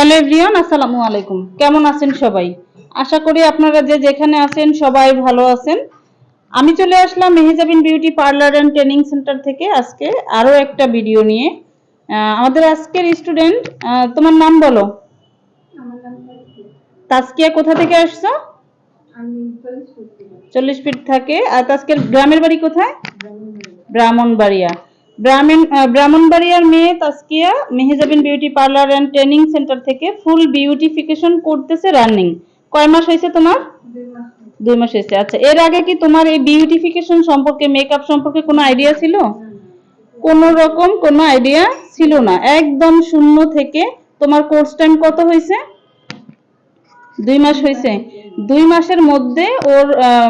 Hello everyone আসসালামু আলাইকুম। কেমন আছেন সবাই? আশা করি আপনারা যে যেখানে আছেন সবাই ভালো আছেন। আমি চলে আসলাম Mehejabin beauty parlour and training centre থেকে আজকে আরও একটা ভিডিও নিয়ে। আমাদের আজকের স্টুডেন্ট তোমার নাম বলো। আমার নাম তাসকিয়া। কোথা থেকে আসছো? আমি চল্লিশ ফিট থাকে। আর তাসকিয়ার গ্রামের বাড়ি কোথায়? ব্রাহ্মণবাড়িয়া। ব্রাহ্মণ ব্রাহ্মণবাড়িয়ার মেয়ে Taskia Mehejabin beauty parlour and training centre থেকে ফুল বিউটিফিকেশন করতেছে রানিং কয় মাস হয়েছে তোমার? দুই মাস হয়েছে। আচ্ছা এর আগে কি তোমার এই বিউটিফিকেশন সম্পর্কে মেকআপ সম্পর্কে কোনো আইডিয়া ছিল? কোনো রকম কোনো আইডিয়া ছিল না। একদম শূন্য থেকে তোমার কোর্স টাইম কত হয়েছে? দুই মাস হয়েছে। দুই মাসের মধ্যে ওর আহ,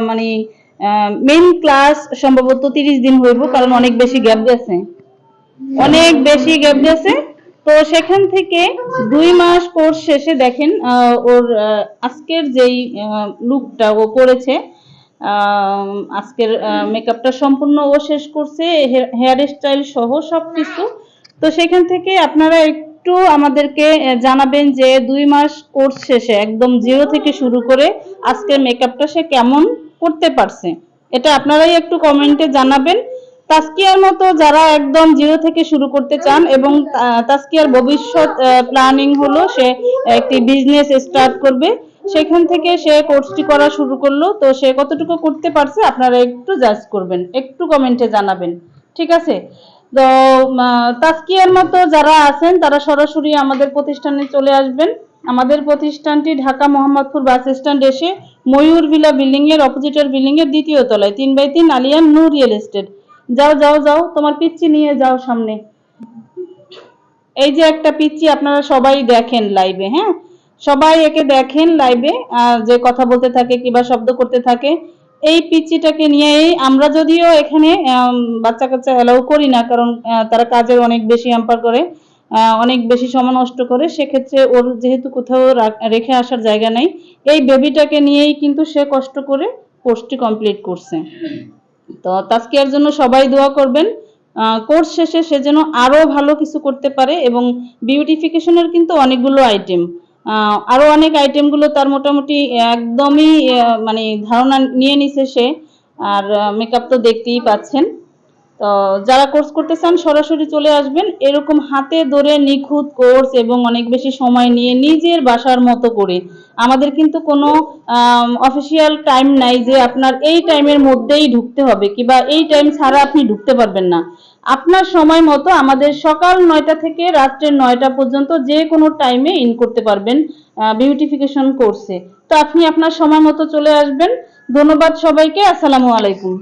মানে ক্লাস সম্ভবত তিরিশ দিন হইব, কারণ অনেক বেশি গ্যাপ গেছে। অনেক বেশি গ্যাপ গেছে। তো সেখান থেকে দুই মাস কোর্স শেষে দেখেন ওর আজকের যেই লুকটা ও করেছে আজকের মেকআপটা সম্পূর্ণ ও শেষ করছে হেয়ার স্টাইল সহ সবকিছু। তো সেখান থেকে আপনারা একটু আমাদেরকে জানাবেন যে দুই মাস কোর্স শেষে, একদম জিরো থেকে শুরু করে আজকের মেকআপটা সে কেমন করতে পারছে। এটা আপনারাই একটু কমেন্টে জানাবেন। তাস্কিয়ার মতো যারা একদম জিরো থেকে শুরু করতে চান এবং তাস্কিয়ার ভবিষ্যৎ প্ল্যানিং হলো সে একটি বিজনেস স্টার্ট করবে, সেখান থেকে সে কোর্সটি করা শুরু করল। তো সে কতটুকু করতে পারছে আপনারা একটু জাজ করবেন, একটু কমেন্টে জানাবেন। ঠিক আছে? তো তাস্কিয়ার মতো যারা আছেন তারা সরাসরি আমাদের প্রতিষ্ঠানে চলে আসবেন। আমাদের প্রতিষ্ঠানটি ঢাকা মোহাম্মদপুর বাস স্ট্যান্ড এসে ময়ূর ভিলা বিল্ডিং এর অপোজিটের এর দ্বিতীয় তলায়, তিন বাই তিন আলিয়ান নূর রিয়েল এস্টেট। যাও যাও যাও, তোমার পিচ্ছি নিয়ে যাও সামনে। এই যে একটা পিচ্ছি আপনারা সবাই দেখেন লাইভে হ্যাঁ? সবাই একে দেখেন লাইভে যে কথা বলতে থাকে কিংবা শব্দ করতে থাকে, এই পিচ্চিটাকে নিয়ে আমরা যদিও এখানে বাচ্চা কাচ্চা এলাও করি না, কারণ তারা কাজের অনেক বেশি হ্যাম্পার করে। অনেক বেশি সময় নষ্ট করে, সেক্ষেত্রে ওর যেহেতু কোথাও রেখে আসার জায়গা নাই, এই বেবিটাকে নিয়েই কিন্তু সে কষ্ট করে কোর্সটি কমপ্লিট করছে। তো তাস্কিয়ার জন্য সবাই দোয়া করবেন কোর্স শেষে সে যেন আরও ভালো কিছু করতে পারে এবং বিউটিফিকেশনের কিন্তু অনেকগুলো আইটেম আরও অনেক আইটেমগুলো তার মোটামুটি একদমই মানে ধারণা নিয়ে নিছে সে, আর মেকআপ তো দেখতেই পাচ্ছেন। তো যারা কোর্স করতে চান, সরাসরি চলে আসবেন। এরকম হাতে ধরে নিখুঁত কোর্স এবং অনেক বেশি সময় নিয়ে নিজের বাসার মতো করে। আমাদের কিন্তু কোনো অফিসিয়াল টাইম নাই যে আপনার এই টাইমের মধ্যেই ঢুকতে হবে কিংবা এই টাইম ছাড়া আপনি ঢুকতে পারবেন না। আপনার সময় মতো আমাদের সকাল নয়টা থেকে রাত্রের নয়টা পর্যন্ত যে কোনো টাইমে ইন করতে পারবেন বিউটিফিকেশন কোর্সে তো আপনি আপনার সময় মতো চলে আসবেন। ধন্যবাদ সবাইকে। আসসালামু আলাইকুম।